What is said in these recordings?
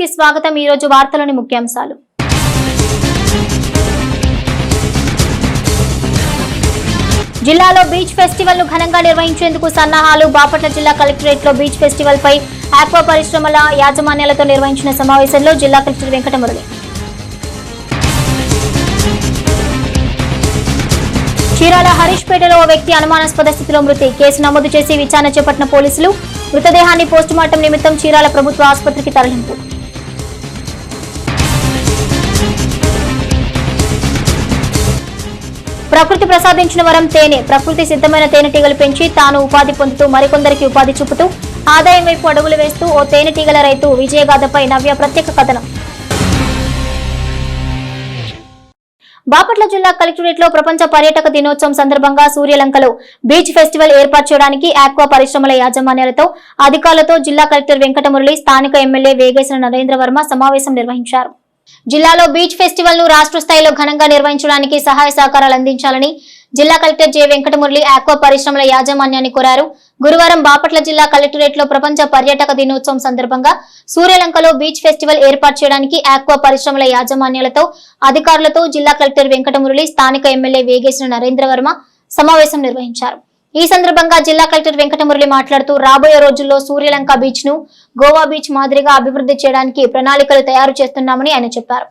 కి స్వాగతం. ఈ రోజు వార్తలోని ముఖ్యాంశాలు. జిల్లాలో బీచ్ ఫెస్టివల్ను ఘనంగా నిర్వహించేందుకు సన్నాహాలు. బాపట్ల జిల్లా కలెక్టరేట్లో బీచ్ ఫెస్టివల్ పై ఆక్వా పరిశ్రమల యాజమాన్యాలతో నిర్వహించిన సమావేశంలో జిల్లా కలెక్టర్ వెంకటమురళి. చీరాల హరీష్పేటలో ఓ వ్యక్తి అనుమానాస్పద స్థితిలో మృతి. కేసు నమోదు చేసి విచారణ చేపట్టిన పోలీసులు మృతదేహాన్ని పోస్టుమార్టం నిమిత్తం చీరాల ప్రభుత్వ ఆసుపత్రికి తరలింపు. ప్రకృతి ప్రసాదించిన వరం తేనె. ప్రకృతి సిద్ధమైన తేనెటీగలు పెంచి తాను ఉపాధి పొందుతూ మరికొందరికి ఉపాధి చూపుతూ ఆదాయం వైపు అడుగులు వేస్తూ ఓ తేనెటీగల రైతు విజయగాథపై నవ్య ప్రత్యేక కథనం. బాపట్ల జిల్లా కలెక్టరేట్లో ప్రపంచ పర్యాటక దినోత్సవం సందర్భంగా సూర్యలంకలో బీచ్ ఫెస్టివల్ ఏర్పాటు చేయడానికి ఆక్వా పరిశ్రమల యాజమాన్యాలతో అధికారులతో జిల్లా కలెక్టర్ వెంకటమురళి స్థానిక ఎమ్మెల్యే వేగేశ్వర నరేంద్ర వర్మ సమావేశం నిర్వహించారు. జిల్లాలో బీచ్ ఫెస్టివల్ను రాష్ట్ర స్థాయిలో ఘనంగా నిర్వహించడానికి సహాయ సహకారాలు అందించాలని జిల్లా కలెక్టర్ జె వెంకటమురళి ఆక్వా పరిశ్రమల యాజమాన్యాన్ని కోరారు. గురువారం బాపట్ల జిల్లా కలెక్టరేట్లో ప్రపంచ పర్యాటక దినోత్సవం సందర్భంగా సూర్యలంకలో బీచ్ ఫెస్టివల్ ఏర్పాటు చేయడానికి ఆక్వా పరిశ్రమల యాజమాన్యాలతో అధికారులతో జిల్లా కలెక్టర్ వెంకటమురళి స్థానిక ఎమ్మెల్యే వేగేసిన నరేంద్ర వర్మ సమావేశం నిర్వహించారు. ఈ సందర్భంగా జిల్లా కలెక్టర్ వెంకటమురళి మాట్లాడుతూ రాబోయే రోజుల్లో సూర్యలంక బీచ్ను గోవా బీచ్ మాదిరిగా అభివృద్ధి చేయడానికి ప్రణాళికలు తయారు చేస్తున్నామని ఆయన చెప్పారు.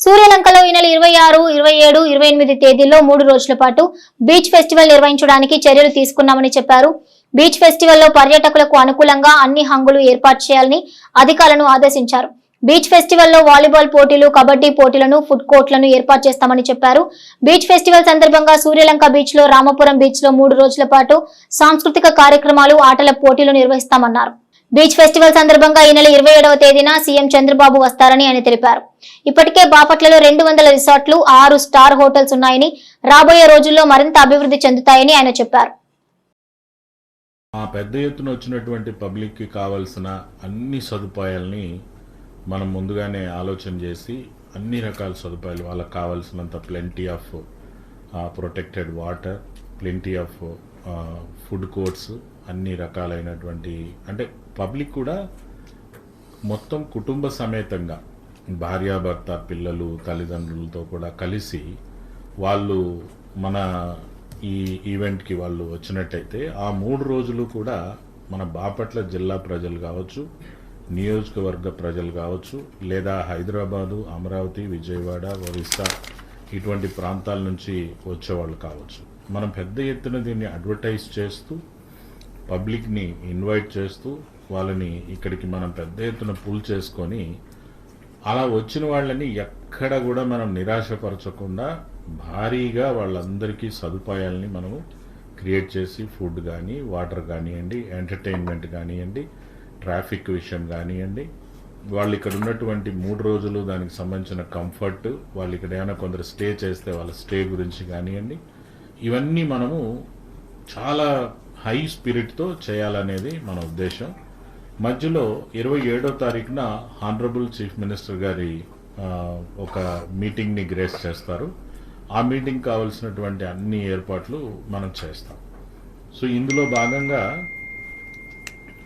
సూర్యలంకలో ఈ నెల ఇరవై ఆరు ఇరవై ఏడు ఇరవై ఎనిమిది తేదీల్లో మూడు రోజుల పాటు బీచ్ ఫెస్టివల్ నిర్వహించడానికి చర్యలు తీసుకున్నామని చెప్పారు. బీచ్ ఫెస్టివల్లో పర్యాటకులకు అనుకూలంగా అన్ని హంగులు ఏర్పాటు చేయాలని అధికారులను ఆదేశించారు. బీచ్ ఫెస్టివల్లో వాలీబాల్ పోటీలు కబడ్డీ పోటీలను ఫుడ్ కోర్టులను ఏర్పాటు చేస్తామని చెప్పారు. బీచ్ ఫెస్టివల్ సందర్భంగా సూర్యలంక బీచ్లో రామపురం బీచ్లో మూడు రోజుల పాటు సాంస్కృతిక కార్యక్రమాలు ఆటల పోటీలు నిర్వహిస్తామన్నారు. బీచ్ ఫెస్టివల్ సందర్భంగా ఈ నెల ఇరవై ఏడవ తేదీన సీఎం చంద్రబాబు వస్తారని ఆయన తెలిపారు. ఇప్పటికే బాపట్లలో రెండు వందల రిసార్ట్లు ఆరు స్టార్ హోటల్స్ ఉన్నాయని రాబోయే రోజుల్లో మరింత అభివృద్ధి చెందుతాయని ఆయన చెప్పారు. పెద్ద ఎత్తున వచ్చినటువంటి పబ్లిక్కి కావలసిన అన్ని సదుపాయాల్ని మనం ముందుగానే ఆలోచన చేసి అన్ని రకాల సదుపాయాలు వాళ్ళకి కావాల్సినంత plenty of protected water plenty of food courts అన్ని రకాలైనటువంటి అంటే పబ్లిక్ కూడా మొత్తం కుటుంబ సమేతంగా భార్యాభర్త పిల్లలు తల్లిదండ్రులతో కూడా కలిసి వాళ్ళు మన ఈ ఈవెంట్కి వాళ్ళు వచ్చినట్టయితే ఆ మూడు రోజులు కూడా మన బాపట్ల జిల్లా ప్రజలు కావచ్చు నియోజకవర్గ ప్రజలు కావచ్చు లేదా హైదరాబాదు అమరావతి విజయవాడ ఒరిస్సా ఇటువంటి ప్రాంతాల నుంచి వచ్చేవాళ్ళు కావచ్చు. మనం పెద్ద ఎత్తున దీన్ని అడ్వర్టైజ్ చేస్తూ పబ్లిక్ని ఇన్వైట్ చేస్తూ వాళ్ళని ఇక్కడికి మనం పెద్ద ఎత్తున పుల్ చేసుకొని అలా వచ్చిన వాళ్ళని ఎక్కడ కూడా మనం నిరాశపరచకుండా భారీగా వాళ్ళందరికీ సదుపాయాలని మనము క్రియేట్ చేసి ఫుడ్ కానీ వాటర్ కానివ్వండి ఎంటర్టైన్మెంట్ కానివ్వండి ట్రాఫిక్ విషయం కానివ్వండి వాళ్ళు ఇక్కడ ఉన్నటువంటి మూడు రోజులు దానికి సంబంధించిన కంఫర్ట్ వాళ్ళు ఇక్కడ ఏమైనా కొందరు స్టే చేస్తే వాళ్ళ స్టే గురించి కానివ్వండి ఇవన్నీ మనము చాలా హై స్పిరిట్తో చేయాలనేది మన ఉద్దేశం. మధ్యలో ఇరవై ఏడో తారీఖున హానరబుల్ చీఫ్ మినిస్టర్ గారి ఒక మీటింగ్ని గ్రేస్ చేస్తారు. ఆ మీటింగ్ కావాల్సినటువంటి అన్ని ఏర్పాట్లు మనం చేస్తాం. సో ఇందులో భాగంగా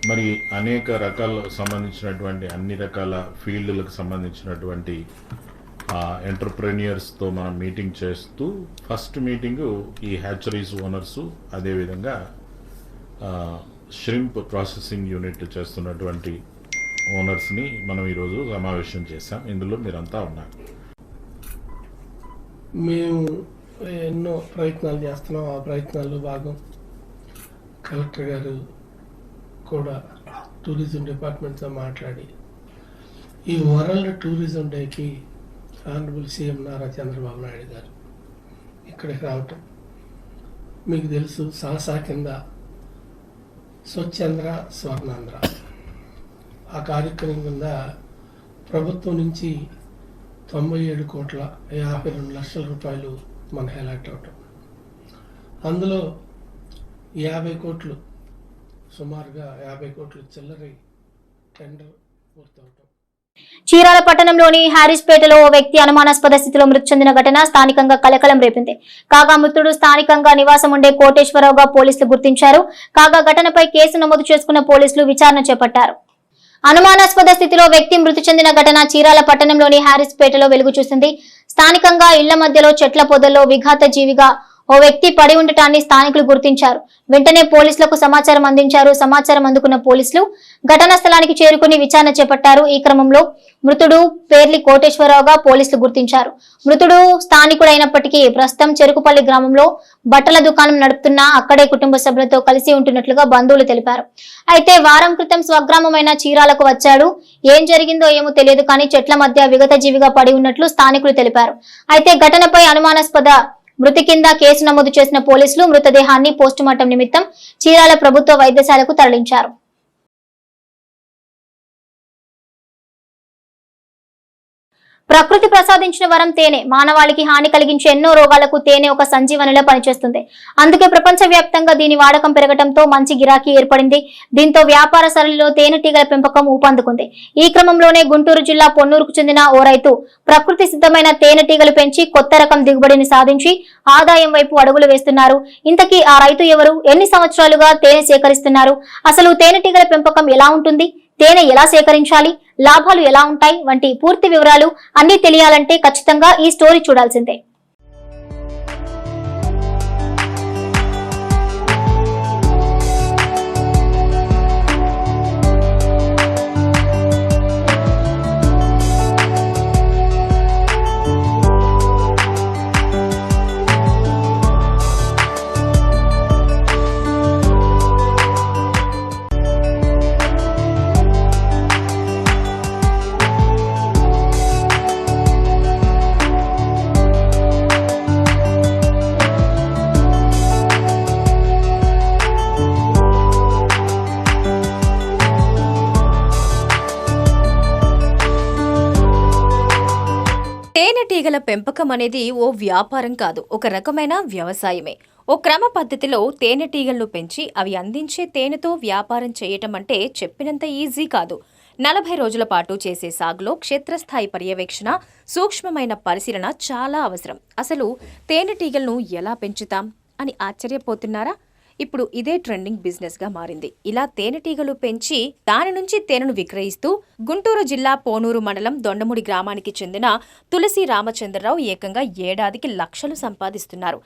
మరి అనేక రకాల సంబంధించినటువంటి అన్ని రకాల ఫీల్డ్లకు సంబంధించినటువంటి ఎంటర్ప్రెన్యూర్స్తో మనం మీటింగ్ చేస్తూ ఫస్ట్ మీటింగు ఈ హ్యాచరీస్ ఓనర్సు అదేవిధంగా ష్రింప్ ప్రాసెసింగ్ యూనిట్ చేస్తున్నటువంటి ఓనర్స్ని మనం ఈరోజు సమావేశం చేశాం. ఇందులో మీరంతా ఉన్నారు. మేము ఎన్నో ప్రయత్నాలు చేస్తున్నాం. ఆ ప్రయత్నాల్లో భాగం కలెక్టర్ గారు కూడా టూరిజం డిపార్ట్మెంట్తో మాట్లాడి ఈ వరల్డ్ టూరిజం డేకి ఆనరబుల్ సీఎం నారా చంద్రబాబు నాయుడు గారు ఇక్కడికి రావటం. మీకు తెలుసు సాసా కింద స్వచ్ఛంద్ర స్వర్ణాంధ్ర. ఆ కార్యక్రమం కింద ప్రభుత్వం నుంచి తొంభై ఏడు కోట్ల యాభై రెండు లక్షల రూపాయలు మనకు ఎలాట్ అవటం. అందులో యాభై కోట్లు సుమారుగా యాభై కోట్లు చిల్లరి టెండర్ పూర్తవటం. చీరాల పట్టణంలోని హ్యారిస్పేటలో ఓ వ్యక్తి అనుమానాస్పద స్థితిలో మృతి చెందిన ఘటన స్థానికంగా కలకలం రేపింది. కాగా మృతుడు స్థానికంగా నివాసం ఉండే కోటేశ్వరరావుగా పోలీసులు గుర్తించారు. కాగా ఘటనపై కేసు నమోదు చేసుకున్న పోలీసులు విచారణ చేపట్టారు. అనుమానాస్పద స్థితిలో వ్యక్తి మృతి చెందిన ఘటన చీరాల పట్టణంలోని హ్యారిస్పేటలో వెలుగు చూసింది స్థానికంగా ఇళ్ళ మధ్యలో చెట్ల పొదల్లో విఘాత జీవిగా ఓ వ్యక్తి పడి ఉండటాన్ని స్థానికులు గుర్తించారు. వెంటనే పోలీసులకు సమాచారం అందించారు. సమాచారం అందుకున్న పోలీసులు ఘటనా స్థలానికి చేరుకుని విచారణ చేపట్టారు. ఈ క్రమంలో మృతుడు పేర్లి కోటేశ్వరరావుగా పోలీసులు గుర్తించారు. మృతుడు స్థానికుడైనప్పటికీ ప్రస్తుతం చెరుకుపల్లి గ్రామంలో బట్టల దుకాణం నడుపుతున్న అక్కడే కుటుంబ సభ్యులతో కలిసి ఉంటున్నట్లుగా బంధువులు తెలిపారు. అయితే వారం క్రితం స్వగ్రామమైన చీరాలకు వచ్చాడు. ఏం జరిగిందో ఏమో తెలియదు కానీ చెట్ల మధ్య విగత జీవిగా పడి ఉన్నట్లు స్థానికులు తెలిపారు. అయితే ఘటనపై అనుమానాస్పద మృతి కింద కేసు నమోదు చేసిన పోలీసులు మృతదేహాన్ని పోస్టుమార్టం నిమిత్తం చీరాల ప్రభుత్వ వైద్యశాలకు తరలించారు. ప్రకృతి ప్రసాదించిన వరం తేనె మానవాళికి హాని కలిగించే ఎన్నో రోగాలకు తేనె ఒక సంజీవనిలా పనిచేస్తుంది. అందుకే ప్రపంచవ్యాప్తంగా దీని వాడకం పెరగడంతో మంచి గిరాకీ ఏర్పడింది. దీంతో వ్యాపార సరళిలో తేనెటీగల పెంపకం ఊపందుకుంది. ఈ క్రమంలోనే గుంటూరు జిల్లా పొన్నూరుకు చెందిన ఓ రైతు ప్రకృతి సిద్ధమైన తేనెటీగలు పెంచి కొత్త రకం దిగుబడిని సాధించి ఆదాయం వైపు అడుగులు వేస్తున్నారు. ఇంతకీ ఆ రైతు ఎవరు? ఎన్ని సంవత్సరాలుగా తేనె సేకరిస్తున్నారు? అసలు తేనెటీగల పెంపకం ఎలా ఉంటుంది? తేనె ఎలా సేకరించాలి? లాభాలు ఎలా ఉంటాయి వంటి పూర్తి వివరాలు అన్ని తెలియాలంటే ఖచ్చితంగా ఈ స్టోరీ చూడాల్సిందే. పెంపకం అనేది ఓ వ్యాపారం కాదు ఒక రకమైన వ్యవసాయమే. ఓ క్రమ పద్ధతిలో తేనెటీగలను పెంచి అవి అందించే తేనెతో వ్యాపారం చేయటం అంటే చెప్పినంత ఈజీ కాదు. నలభై రోజుల పాటు చేసే సాగులో క్షేత్రస్థాయి పర్యవేక్షణ సూక్ష్మమైన పరిశీలన చాలా అవసరం. అసలు తేనెటీగలను ఎలా పెంచుతాం? అని ఆశ్చర్యపోతున్నారా? ఇప్పుడు ఇదే ట్రెండింగ్ బిజినెస్గా మారింది. ఇలా తేనెటీగలు పెంచి దాని నుంచి తేనెను విక్రయిస్తూ గుంటూరు జిల్లా పోనూరు మండలం దొండముడి గ్రామానికి చెందిన తులసి రామచంద్రరావు ఏకంగా ఏడాదికి లక్షలు సంపాదిస్తున్నారు.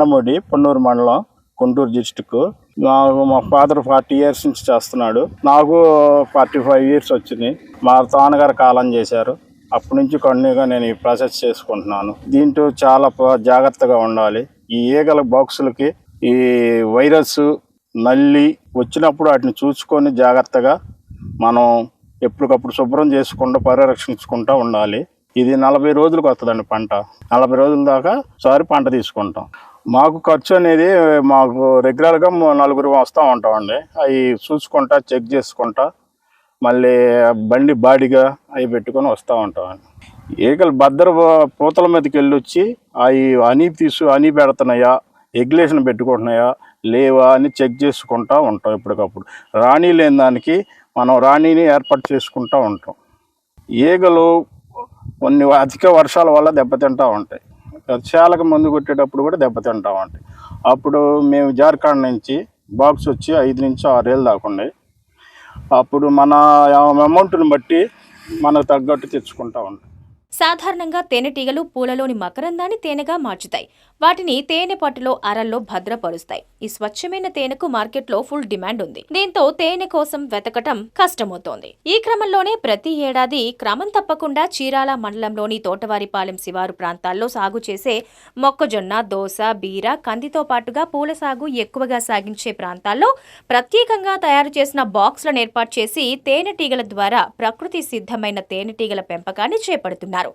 కొండమూడి పొన్నూరు మండలం గుంటూరు డిస్టిక్ నాకు మా ఫాదర్ ఫార్టీ ఇయర్స్ నుంచి చేస్తున్నాడు. నాకు ఫార్టీ ఫైవ్ ఇయర్స్ వచ్చింది మా తానగారు కాలం చేశారు. అప్పటి నుంచి కంటిన్యూగా నేను ఈ ప్రాసెస్ చేసుకుంటున్నాను. దీంట్లో చాలా జాగ్రత్తగా ఉండాలి. ఈ ఈగల బాక్సులకి ఈ వైరస్ నల్లి వచ్చినప్పుడు వాటిని చూసుకొని జాగ్రత్తగా మనం ఎప్పటికప్పుడు శుభ్రం చేసుకుంటూ పరిరక్షించుకుంటూ ఉండాలి. ఇది నలభై రోజులకు వస్తుందండి పంట. నలభై రోజుల దాకా సారి పంట తీసుకుంటాం. మాకు ఖర్చు అనేది మాకు రెగ్యులర్గా నలుగురు వస్తూ ఉంటామండి. అవి చూసుకుంటా చెక్ చేసుకుంటా మళ్ళీ బండి బాడిగా అవి పెట్టుకొని వస్తూ ఉంటామండి. ఈగలు భద్ర పూతల మీదకి వెళ్ళి వచ్చి అవి అని తీసు అని పెడుతున్నాయా ఎగ్లేషన్ పెట్టుకుంటున్నాయా లేవా అని చెక్ చేసుకుంటా ఉంటాం ఎప్పటికప్పుడు. రాణి లేని దానికి మనం రాణిని ఏర్పాటు చేసుకుంటూ ఉంటాం. ఈగలు కొన్ని అధిక వర్షాల వల్ల దెబ్బతింటూ ఉంటాయి. వర్షాలకు మందు కొట్టేటప్పుడు కూడా దెబ్బతింటా ఉంటాయి అప్పుడు మేము జార్ఖండ్ నుంచి బాక్స్ వచ్చి ఐదు నుంచి ఆరేళ్ళు దాకా అప్పుడు మన అమౌంట్ని బట్టి మనకు తగ్గట్టు తెచ్చుకుంటా ఉంటాం సాధారణంగా తేనెటీగలు పూలలోని మకరందాన్ని తేనెగా మార్చుతాయి. వాటిని తేనె పట్టులో అరల్లో భద్రపరుస్తాయి. ఈ స్వచ్ఛమైన తేనెకు మార్కెట్లో ఫుల్ డిమాండ్ ఉంది. దీంతో తేనె కోసం వెతకటం కష్టమవుతోంది. ఈ క్రమంలోనే ప్రతి ఏడాది క్రమం తప్పకుండా చీరాల మండలంలోని తోటవారిపాలెం శివారు ప్రాంతాల్లో సాగు చేసే మొక్కజొన్న దోస బీర కందితో పాటుగా పూల సాగు ఎక్కువగా సాగించే ప్రాంతాల్లో ప్రత్యేకంగా తయారు చేసిన బాక్స్లను ఏర్పాటు చేసి తేనెటీగల ద్వారా ప్రకృతి సిద్ధమైన తేనెటీగల పెంపకాన్ని చేపడుతున్నారు.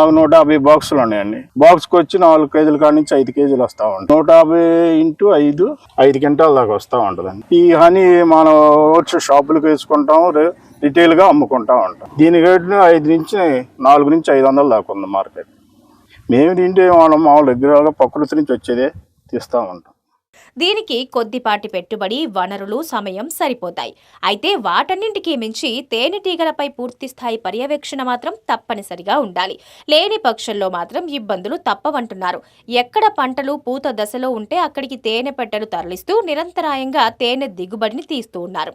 మాకు నూట యాభై బాక్సులు ఉన్నాయండి. బాక్స్కి వచ్చి నాలుగు కేజీల కాడ నుంచి ఐదు కేజీలు వస్తూ ఉంటాయి నూట యాభై ఇంటూ ఐదు ఐదు క్వింటాల దాకా వస్తూ ఉంటుందండి. ఈ హనీ మనం వచ్చి షాపులకు వేసుకుంటాం రిటైల్గా అమ్ముకుంటా ఉంటాం. దీని రేటు ఐదు నుంచి నాలుగు నుంచి ఐదు వందల దాకా ఉంది మార్కెట్. మేము తింటే మనం మామూలు రెగ్యులర్గా ప్రకృతి నుంచి వచ్చేదే తీస్తూ ఉంటాం. దీనికి కొద్దిపాటి పెట్టుబడి వనరులు సమయం సరిపోతాయి. అయితే వాటన్నింటికీ మించి తేనెటీగలపై పూర్తి స్థాయి పర్యవేక్షణ మాత్రం తప్పనిసరిగా ఉండాలి. లేని పక్షంలో మాత్రం ఇబ్బందులు తప్పవంటున్నారు. ఎక్కడ పంటలు పూత దశలో ఉంటే అక్కడికి తేనె పెట్టెలు తరలిస్తూ నిరంతరాయంగా తేనె దిగుబడిని తీస్తూ ఉన్నారు.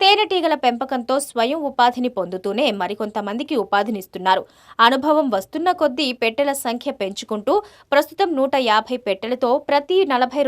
తేనెటీగల పెంపకంతో స్వయం ఉపాధిని పొందుతూనే మరికొంతమందికి ఉపాధినిస్తున్నారు అనుభవం వస్తున్న కొద్దీ పెట్టెల సంఖ్య పెంచుకుంటూ ప్రస్తుతం నూట యాభై పెట్టెలతో ప్రతి నలభై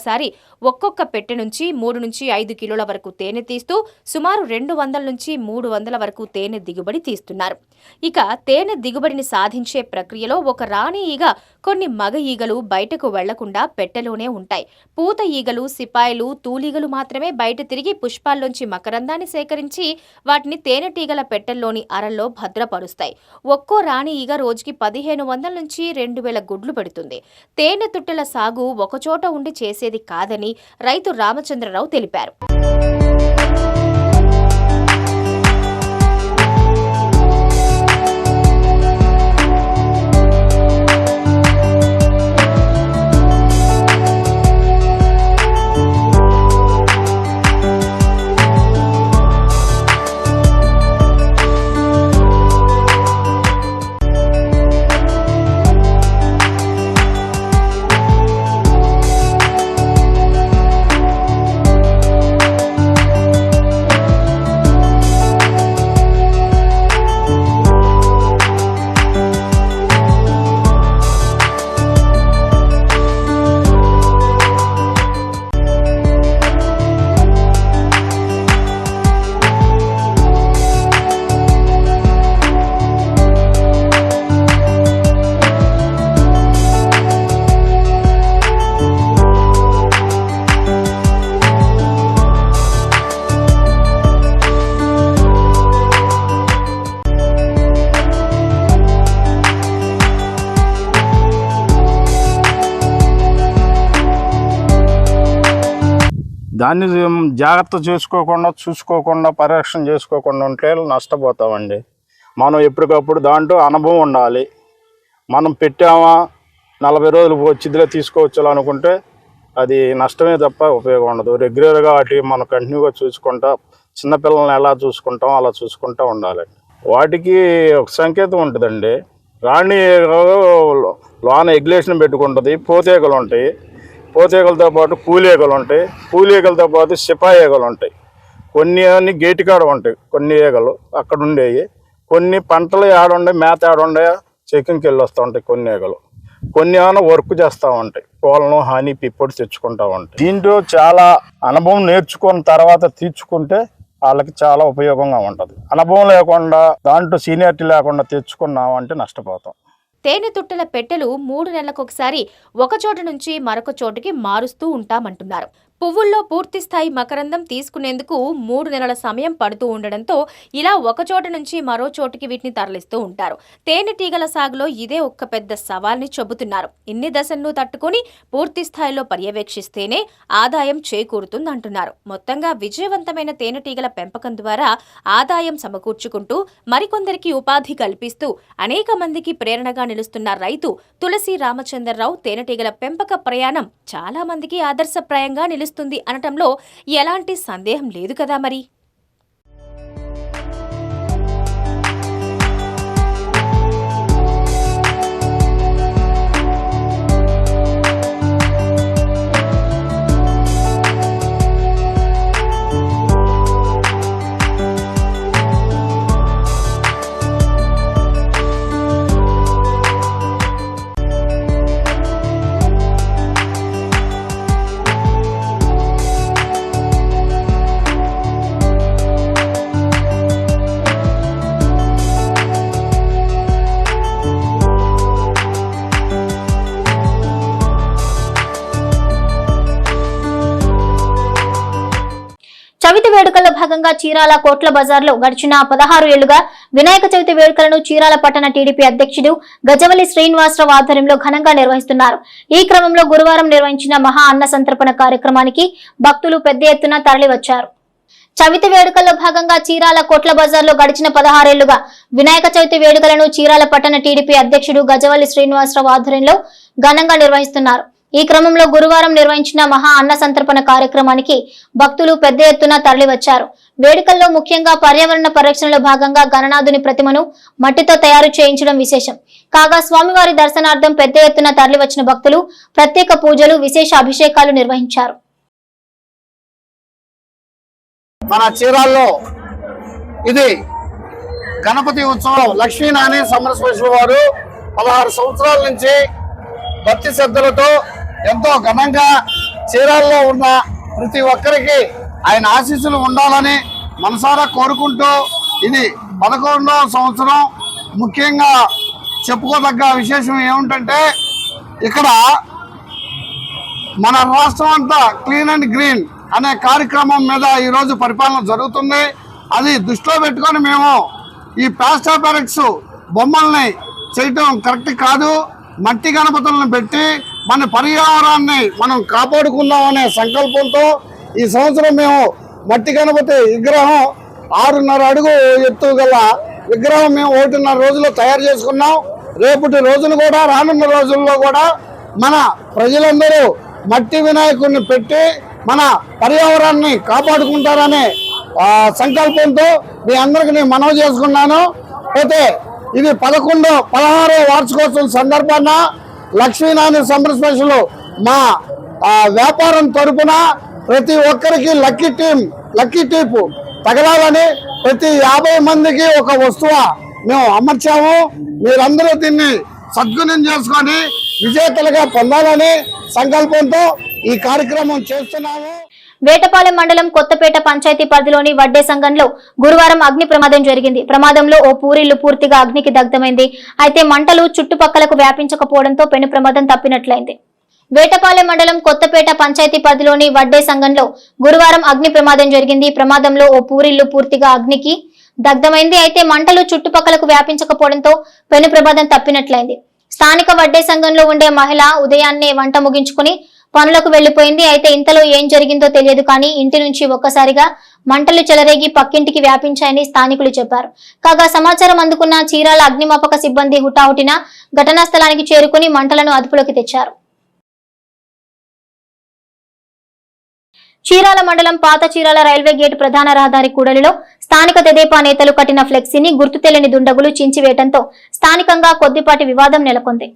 రోజులకొక్కసారి ఒక్కొక్క పెట్టె నుంచి మూడు నుంచి ఐదు కిలోల వరకు తేనె తీస్తూ సుమారు రెండు వందల నుంచి మూడు వందల వరకు తేనె దిగుబడి తీస్తున్నారు. ఇక తేనె దిగుబడిని సాధించే ప్రక్రియలో ఒక రాణి ఈగ కొన్ని మగ ఈగలు బయటకు వెళ్ళకుండా పెట్టెలోనే ఉంటాయి. పూత ఈగలు సిపాయిలు తూలీగలు మాత్రమే బయట తిరిగి పుష్పాల్లోంచి మకరందాన్ని సేకరించి వాటిని తేనెటీగల పెట్టెల్లోని అరల్లో భద్రపరుస్తాయి. ఒక్కో రాణి ఈగ రోజుకి పదిహేను వందల నుంచి రెండు వేల గుడ్లు పెడుతుంది. తేనె తుట్టెల సాగు ఒకచోట ఉండి చేసే చేసేది కాదని రైతు రామచంద్రరావు తెలిపారు. దాన్ని జాగ్రత్త చేసుకోకుండా చూసుకోకుండా పరిరక్షణ చేసుకోకుండా ఉంటే నష్టపోతామండి. మనం ఎప్పటికప్పుడు దాంట్లో అనుభవం ఉండాలి. మనం పెట్టామా నలభై రోజులు వచ్చిదిలే తీసుకోవచ్చు అనుకుంటే అది నష్టమే తప్ప ఉపయోగం ఉండదు. రెగ్యులర్గా వాటి మనం కంటిన్యూగా చూసుకుంటా చిన్నపిల్లల్ని ఎలా చూసుకుంటాం అలా చూసుకుంటూ ఉండాలి వాటికి ఒక సంకేతం ఉంటుందండి. రాణి లోన ఎగ్లేషన్ పెట్టుకుంటుంది పోతేగలు ఉంటాయి పోతేగలతో పాటు కూలీగలు ఉంటాయి. కూలీగలతో పాటు సిపాయిగలు ఉంటాయి. కొన్ని అన్ని గేటు కాడ ఉంటాయి కొన్ని ఈగలు అక్కడ ఉండేవి. కొన్ని పంటలు ఆడుండే మేత ఆడుండే చెకింగ్కి వెళ్ళి వస్తూ ఉంటాయి కొన్ని ఈగలు. కొన్ని ఏమైనా వర్క్ చేస్తూ ఉంటాయి కోళ్ళను హాని పిప్పొడి తెచ్చుకుంటూ ఉంటాయి. దీంట్లో చాలా అనుభవం నేర్చుకున్న తర్వాత తీర్చుకుంటే వాళ్ళకి చాలా ఉపయోగంగా ఉంటుంది. అనుభవం లేకుండా దాంట్లో సీనియారిటీ లేకుండా తెచ్చుకున్నామంటే నష్టపోతాం. తేనెతుట్టెల పెట్టెలు మూడు నెలలకొకసారి ఒక చోట నుంచి మరొక చోటుకి మారుస్తూ ఉంటామంటున్నారు. పువ్వుల్లో పూర్తి స్థాయి మకరందం తీసుకునేందుకు మూడు నెలల సమయం పడుతూ ఉండడంతో ఇలా ఒక చోట నుంచి మరో చోటుకి వీటిని తరలిస్తూ ఉంటారు. తేనెటీగల సాగులో ఇదే ఒక్క పెద్ద సవాల్ని చెబుతున్నారు. ఇన్ని దశలను తట్టుకొని పూర్తి స్థాయిలో పర్యవేక్షిస్తేనే ఆదాయం చేకూరుతుందంటున్నారు. మొత్తంగా విజయవంతమైన తేనెటీగల పెంపకం ద్వారా ఆదాయం సమకూర్చుకుంటూ మరికొందరికి ఉపాధి కల్పిస్తూ అనేక మందికి ప్రేరణగా నిలుస్తున్న రైతు తులసి రామచంద్రరావు తేనెటీగల పెంపక ప్రయాణం చాలా మందికి ఆదర్శప్రాయంగా నిలుస్తుంది. అనటంలో ఎలాంటి సందేహం లేదు కదా మరి. భాగంగా చీరాల కోట్ల బజార్లో గడిచిన పదహారు ఏళ్ళుగా వినాయక చవితి వేడుకలను చీరాల పట్టణ టీడీపీ అధ్యక్షుడు గజవల్లి శ్రీనివాసరావు ఆధ్వర్యంలో ఘనంగా నిర్వహిస్తున్నారు. ఈ క్రమంలో గురువారం నిర్వహించిన మహా అన్న సంతర్పణ కార్యక్రమానికి భక్తులు పెద్ద ఎత్తున తరలివచ్చారు. చవితి వేడుకల్లో భాగంగా చీరాల కోట్ల బజార్లో గడిచిన పదహారేళ్ళుగా వినాయక చవితి వేడుకలను చీరాల పట్టణ టీడీపీ అధ్యక్షుడు గజవల్లి శ్రీనివాసరావు ఆధ్వర్యంలో ఘనంగా నిర్వహిస్తున్నారు. ఈ క్రమంలో గురువారం నిర్వహించిన మహా అన్న సంతర్పణ కార్యక్రమానికి భక్తులు పెద్ద ఎత్తున తరలివచ్చారు. వేడుకల్లో ముఖ్యంగా పర్యావరణ పరిరక్షణలో భాగంగా గణనాథుని ప్రతిమను మట్టితో తయారు చేయించడం విశేషం. కాగా స్వామివారి దర్శనార్థం పెద్ద ఎత్తున తరలివచ్చిన భక్తులు ప్రత్యేక పూజలు విశేష అభిషేకాలు నిర్వహించారు. మన చీరాల్లో ఇది గణపతి ఉత్సవం. లక్ష్మీనారాయణ సమరస్వేశ్వర వారు పదహారు సంవత్సరాల నుంచి భక్తి శ్రద్ధలతో ఎంతో ఘనంగా చీరాల్లో ఉన్న ప్రతి ఒక్కరికి ఆయన ఆశీస్సులు ఉండాలని మనసారా కోరుకుంటూ ఇది పదకొండవ సంవత్సరం. ముఖ్యంగా చెప్పుకోదగ్గ విశేషం ఏమిటంటే ఇక్కడ మన రాష్ట్రం అంతా క్లీన్ అండ్ గ్రీన్ అనే కార్యక్రమం మీద ఈరోజు పరిపాలన జరుగుతుంది. అది దృష్టిలో పెట్టుకొని మేము ఈ ప్లాస్టర్ బొమ్మల్ని చేయటం కరెక్ట్ కాదు. మట్టి గణపతులను పెట్టి మన పర్యావరణాన్ని మనం కాపాడుకుందాం అనే సంకల్పంతో ఈ సంవత్సరం మేము మట్టి గణపతి విగ్రహం ఆరున్నర అడుగు ఎత్తు గల విగ్రహం మేము ఒకటిన్నర రోజుల్లో తయారు చేసుకున్నాం. రేపటి రోజున కూడా రానున్న రోజుల్లో కూడా మన ప్రజలందరూ మట్టి వినాయకుడిని పెట్టి మన పర్యావరణాన్ని కాపాడుకుంటారనే సంకల్పంతో మీ అందరికి నేను మనవి చేసుకున్నాను. అయితే ఇది పదకొండో పదహారో వార్షికోత్సవం సందర్భాన లక్ష్మీనారాయణ సంబర మా వ్యాపారం తరపున ప్రతి ఒక్కరికి లక్కీ టీం లక్కీ టీపు తగలాలని ప్రతి యాభై మందికి ఒక వస్తువు మేము అమర్చాము. మీరందరూ దీన్ని సద్గుణం చేసుకొని విజేతలుగా పొందాలని సంకల్పంతో ఈ కార్యక్రమం చేస్తున్నాము. వేటపాలెం మండలం కొత్తపేట పంచాయతీ పరిధిలోని వడ్డే సంఘంలో గురువారం అగ్ని ప్రమాదం జరిగింది. ప్రమాదంలో ఓ పూరిల్లు పూర్తిగా అగ్నికి దగ్ధమైంది. అయితే మంటలు చుట్టుపక్కలకు వ్యాపించకపోవడంతో పెను ప్రమాదం తప్పినట్లయింది. వేటపాలెం మండలం కొత్తపేట పంచాయతీ పరిధిలోని వడ్డే సంఘంలో గురువారం అగ్ని ప్రమాదం జరిగింది. ప్రమాదంలో ఓ పూరిల్లు పూర్తిగా అగ్నికి దగ్ధమైంది. అయితే మంటలు చుట్టుపక్కలకు వ్యాపించకపోవడంతో పెను ప్రమాదం తప్పినట్లయింది. స్థానిక వడ్డే సంఘంలో ఉండే మహిళ ఉదయాన్నే వంట ముగించుకుని పనులకు వెళ్ళిపోయింది అయితే ఇంతలో ఏం జరిగిందో తెలియదు కానీ ఇంటి నుంచి ఒక్కసారిగా మంటలు చెలరేగి పక్కింటికి వ్యాపించాయని స్థానికులు చెప్పారు. కాగా సమాచారం అందుకున్న చీరాల అగ్నిమాపక సిబ్బంది హుటాహుటిన ఘటనా స్థలానికి చేరుకుని మంటలను అదుపులోకి తెచ్చారు. చీరాల మండలం పాత చీరాల రైల్వే గేట్ ప్రధాన రహదారి కూడలిలో స్థానిక తెదేపా నేతలు కట్టిన ఫ్లెక్సీని గుర్తు తెలియని దుండగులు చించివేయడంతో స్థానికంగా కొద్దిపాటి వివాదం నెలకొంది.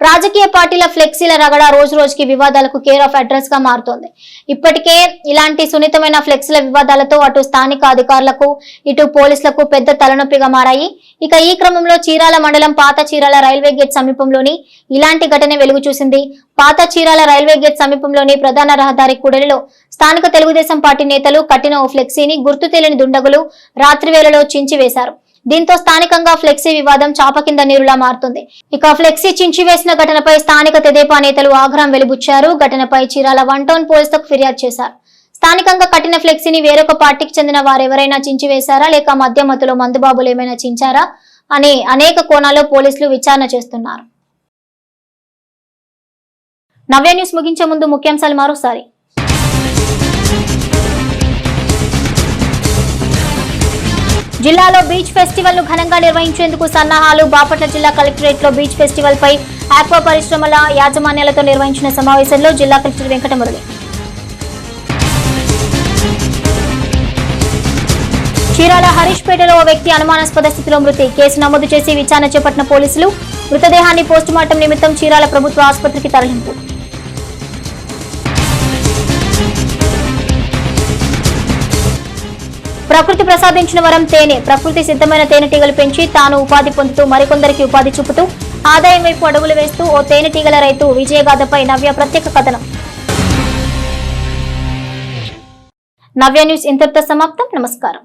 రాజకీయ పార్టీల ఫ్లెక్సీల రగడ రోజు రోజుకి వివాదాలకు కేర్ ఆఫ్ అడ్రస్గా మారుతోంది. ఇప్పటికే ఇలాంటి సున్నితమైన ఫ్లెక్సీల వివాదాలతో అటు స్థానిక అధికారులకు ఇటు పోలీసులకు పెద్ద తలనొప్పిగా మారాయి. ఇక ఈ క్రమంలో చీరాల మండలం పాత చీరాల రైల్వే గేట్ సమీపంలోని ఇలాంటి ఘటన వెలుగు చూసింది. పాత చీరాల రైల్వే గేట్ సమీపంలోని ప్రధాన రహదారి కూడలిలో స్థానిక తెలుగుదేశం పార్టీ నేతలు కట్టిన ఓ ఫ్లెక్సీని గుర్తు తెలియని దుండగులు రాత్రి వేళలో చించివేశారు. దీంతో స్థానికంగా ఫ్లెక్సీ వివాదం చాప కింద నీరులా మారుతుంది. ఇక ఫ్లెక్సీ చించివేసిన ఘటనపై స్థానిక తెదేపా నేతలు ఆగ్రహం వెలిబుచ్చారు. ఘటనపై చీరాల వన్ టౌన్ పోలీసులకు ఫిర్యాదు చేశారు. స్థానికంగా కట్టిన ఫ్లెక్సీని వేరొక పార్టీకి చెందిన వారెవరైనా చించివేశారా లేక మధ్య మందుబాబులు ఏమైనా చించారా అని అనేక కోణాల్లో పోలీసులు విచారణ చేస్తున్నారు. నవ్య న్యూస్ ముగించే ముందు ముఖ్యాంశాలు మరోసారి. జిల్లాలో బీచ్ ఫెస్టివల్ను ఘనంగా నిర్వహించేందుకు సన్నాహాలు బాపట్ల జిల్లా కలెక్టరేట్లో బీచ్ ఫెస్టివల్ పై ఆక్వా పరిశ్రమల యాజమాన్యాలతో నిర్వహించిన సమావేశంలో జిల్లా కలెక్టర్ వెంకటమురళి. చీరాల హరీష్పేటలో ఓ వ్యక్తి అనుమానాస్పద స్థితిలో మృతి. కేసు నమోదు చేసి విచారణ చేపట్టిన పోలీసులు మృతదేహాన్ని పోస్టుమార్టం నిమిత్తం చీరాల ప్రభుత్వ ఆసుపత్రికి తరలింపు. ప్రకృతి ప్రసాదించిన వరం తేనె. ప్రకృతి సిద్ధమైన తేనెటీగలు పెంచి తాను ఉపాధి పొందుతూ మరికొందరికి ఉపాధి చూపుతూ ఆదాయం వైపు అడుగులు వేస్తూ ఓ తేనెటీగల రైతు విజయగాథపై నవ్య ప్రత్యేక కథనం. నవ్య న్యూస్ ఇంతటితో సమాప్తం. నమస్కారం.